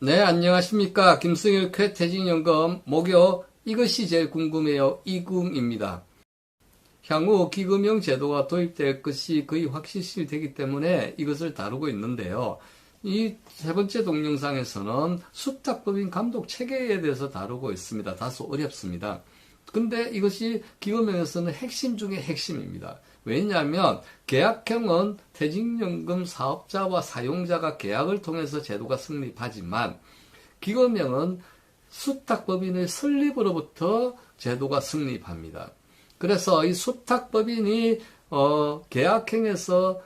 네, 안녕하십니까. 김승일 쾌퇴직연금 목요 이것이 제일 궁금해요. 이궁입니다. 향후 기금형 제도가 도입될 것이 거의 확실시 되기 때문에 이것을 다루고 있는데요. 이 세 번째 동영상에서는 수탁법인 감독 체계에 대해서 다루고 있습니다. 다소 어렵습니다. 근데 이것이 기금형에서는 핵심 중의 핵심입니다. 왜냐하면 계약형은 퇴직연금 사업자와 사용자가 계약을 통해서 제도가 성립하지만 기금형은 수탁법인의 설립으로부터 제도가 성립합니다. 그래서 이 수탁법인이 어, 계약형에서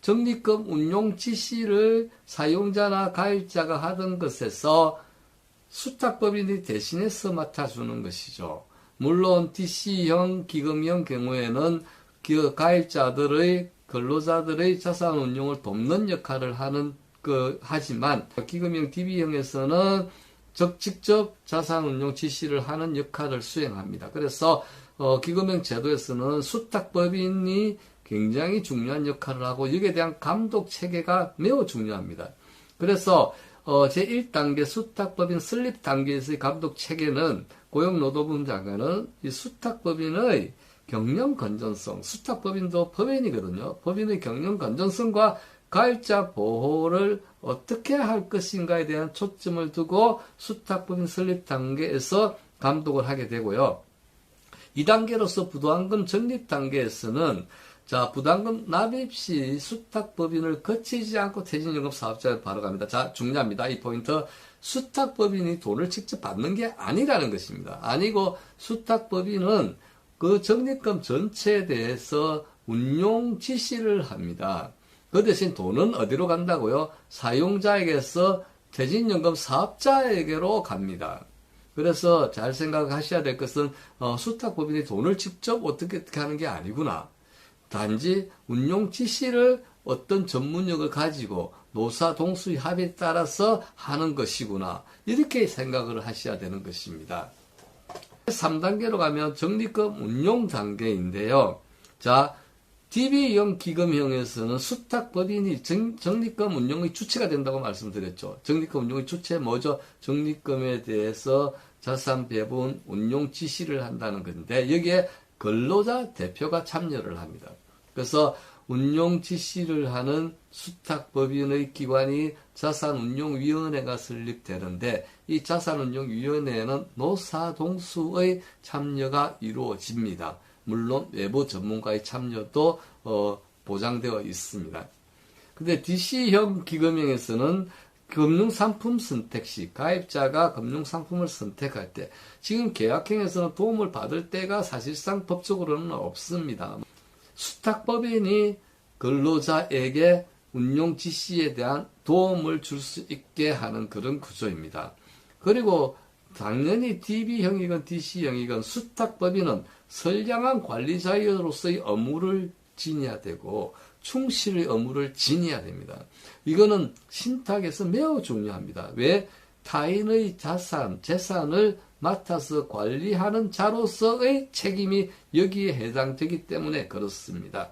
적립금 운용 지시를 사용자나 가입자가 하던 것에서 수탁법인이 대신해서 맡아주는 것이죠. 물론 DC형 기금형 경우에는 그 가입자들의 근로자들의 자산 운용을 돕는 역할을 하는 그 하지만 기금형 DB형에서는 적 직접 자산 운용 지시를 하는 역할을 수행합니다. 그래서 어, 기금형 제도에서는 수탁법인이 굉장히 중요한 역할을 하고 여기에 대한 감독 체계가 매우 중요합니다. 그래서 어, 제1단계 수탁법인 설립 단계에서의 감독 체계는 고용노동부 장관은 이 수탁법인의 경영 건전성, 수탁 법인도 법인이거든요. 법인의 경영 건전성과 가입자 보호를 어떻게 할 것인가에 대한 초점을 두고 수탁 법인 설립 단계에서 감독을 하게 되고요. 2단계로서 부도한금 적립 단계에서는 자, 부담금 납입 시 수탁법인을 거치지 않고 퇴직연금 사업자에 바로 갑니다. 자, 중요합니다. 이 포인트. 수탁법인이 돈을 직접 받는 게 아니라는 것입니다. 아니고 수탁법인은 그 적립금 전체에 대해서 운용 지시를 합니다. 그 대신 돈은 어디로 간다고요? 사용자에게서 퇴직연금 사업자에게로 갑니다. 그래서 잘 생각하셔야 될 것은 어, 수탁법인이 돈을 직접 어떻게 어떻게 하는 게 아니구나. 단지 운용 지시를 어떤 전문력을 가지고 노사 동수의 합의에 따라서 하는 것이구나. 이렇게 생각을 하셔야 되는 것입니다. 3단계로 가면 적립금 운용 단계인데요. 자, DB형 기금형에서는 수탁법인이 정, 적립금 운용의 주체가 된다고 말씀드렸죠. 적립금 운용의 주체 뭐죠? 적립금에 대해서 자산 배분 운용 지시를 한다는 건데 여기에 근로자 대표가 참여를 합니다. 그래서 운용 지시를 하는 수탁법인의 기관이 자산운용위원회가 설립되는데 이 자산운용위원회에는 노사동수의 참여가 이루어집니다. 물론 외부 전문가의 참여도 어, 보장되어 있습니다. 근데 DC형 기금형에서는 금융상품 선택 시 가입자가 금융상품을 선택할 때 지금 계약형에서는 도움을 받을 때가 사실상 법적으로는 없습니다. 수탁법인이 근로자에게 운용 지시에 대한 도움을 줄 수 있게 하는 그런 구조입니다. 그리고 당연히 DB형이건 DC형이건 수탁법인은 선량한 관리자로서의 업무를 지녀야 되고 충실의 업무를 지녀야 됩니다. 이거는 신탁에서 매우 중요합니다. 왜? 타인의 자산, 재산을 맡아서 관리하는 자로서의 책임이 여기에 해당되기 때문에 그렇습니다.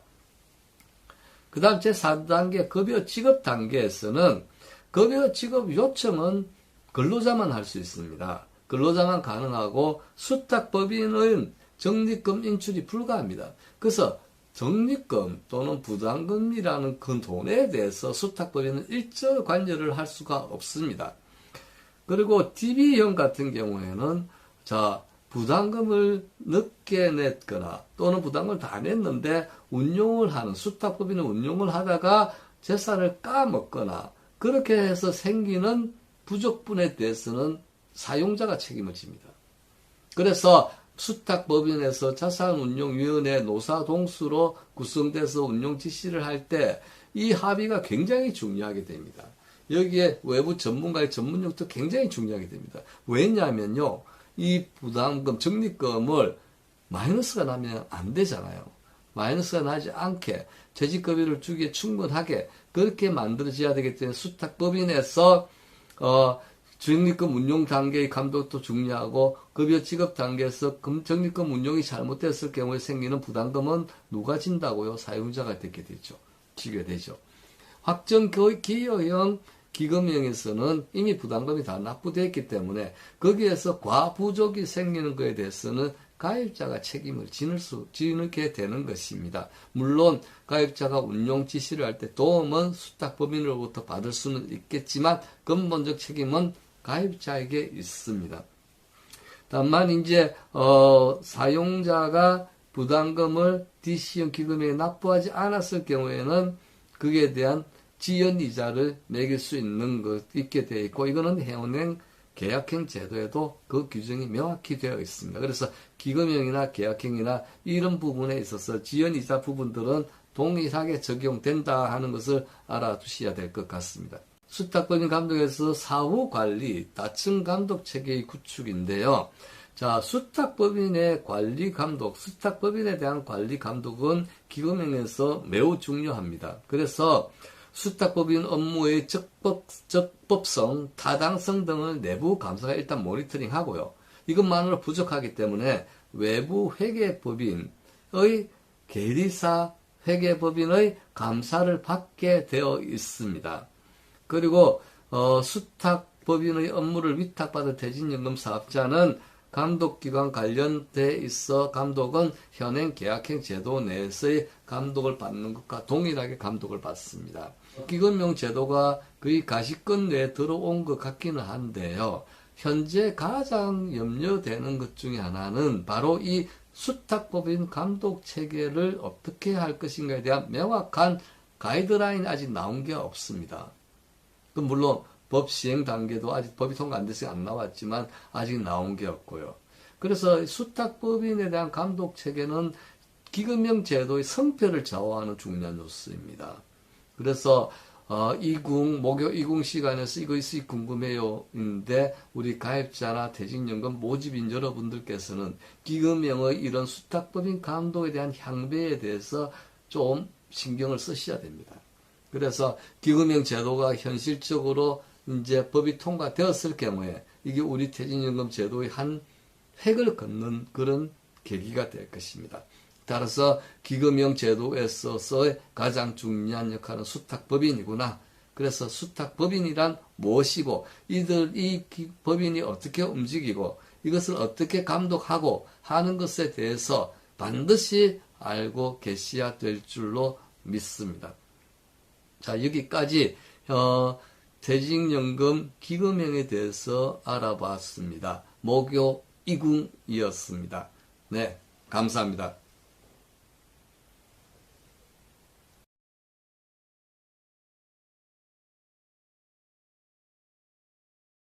그 다음 제4단계 급여 지급 단계에서는 급여 지급 요청은 근로자만 할 수 있습니다. 근로자만 가능하고 수탁법인은 적립금 인출이 불가합니다. 그래서 적립금 또는 부담금이라는 그 돈에 대해서 수탁법인은 일절 관여를 할 수가 없습니다. 그리고 DB형 같은 경우에는 자 부담금을 늦게 냈거나 또는 부담금을 다 냈는데 운용을 하는 수탁법인은 운용을 하다가 재산을 까먹거나 그렇게 해서 생기는 부족분에 대해서는 사용자가 책임을 집니다. 그래서 수탁법인에서 자산운용위원회 노사동수로 구성돼서 운용 지시를 할 때 이 합의가 굉장히 중요하게 됩니다. 여기에 외부 전문가의 전문력도 굉장히 중요하게 됩니다. 왜냐하면요, 이 부담금, 적립금을 마이너스가 나면 안 되잖아요. 마이너스가 나지 않게 퇴직급여를 주기에 충분하게 그렇게 만들어져야 되기 때문에 수탁법인에서 어, 적립금 운용 단계의 감독도 중요하고 급여 지급 단계에서 적립금 운용이 잘못됐을 경우에 생기는 부담금은 누가 진다고요? 사용자가 되게 되죠. 지게 되죠. 확정 기여형 기금형에서는 이미 부담금이 다 납부되어 있기 때문에 거기에서 과부족이 생기는 것에 대해서는 가입자가 책임을 지는 수, 지게 되는 것입니다. 물론 가입자가 운용 지시를 할 때 도움은 수탁법인으로부터 받을 수는 있겠지만 근본적 책임은 가입자에게 있습니다. 다만 이제 어, 사용자가 부담금을 DC형 기금에 납부하지 않았을 경우에는 그에 대한 지연 이자를 매길 수 있는 것 있게 되어 있고 이거는 해운행 계약형 제도에도 그 규정이 명확히 되어 있습니다. 그래서 기금형이나 계약형이나 이런 부분에 있어서 지연이자 부분들은 동일하게 적용된다 하는 것을 알아두셔야 될 것 같습니다. 수탁법인 감독에서 사후 관리, 다층 감독 체계의 구축인데요. 자, 수탁법인의 관리 감독, 수탁법인에 대한 관리 감독은 기금형에서 매우 중요합니다. 그래서 수탁법인 업무의 적법, 적법성, 타당성 등을 내부 감사가 일단 모니터링 하고요. 이것만으로 부족하기 때문에 외부 회계법인의 계리사 회계법인의 감사를 받게 되어 있습니다. 그리고 어, 수탁법인의 업무를 위탁받은 대진연금 사업자는 감독기관 관련돼 있어 감독은 현행 계약형 제도 내에서의 감독을 받는 것과 동일하게 감독을 받습니다. 기금용 제도가 거의 가시권 내에 들어온 것 같기는 한데요. 현재 가장 염려되는 것 중에 하나는 바로 이 수탁법인 감독 체계를 어떻게 할 것인가에 대한 명확한 가이드라인이 아직 나온 게 없습니다. 그 물론 법 시행 단계도 아직 법이 통과 안 돼서 안 나왔지만 아직 나온 게 없고요. 그래서 수탁법인에 대한 감독 체계는 기금형 제도의 성패를 좌우하는 중요한 요소입니다. 그래서 어, 이궁 목요 이궁 시간에서 이것이 궁금해요인데 우리 가입자나 퇴직연금 모집인 여러분들께서는 기금형의 이런 수탁법인 감독에 대한 향배에 대해서 좀 신경을 쓰셔야 됩니다. 그래서 기금형 제도가 현실적으로 이제 법이 통과되었을 경우에 이게 우리 퇴직연금 제도의 한 획을 걷는 그런 계기가 될 것입니다. 따라서 기금형 제도에 있어서 가장 중요한 역할은 수탁법인이구나. 그래서 수탁법인이란 무엇이고 이들 이 법인이 어떻게 움직이고 이것을 어떻게 감독하고 하는 것에 대해서 반드시 알고 계셔야 될 줄로 믿습니다. 자 여기까지 어, 퇴직연금 기금형에 대해서 알아봤습니다. 목요 이궁이었습니다. 네, 감사합니다.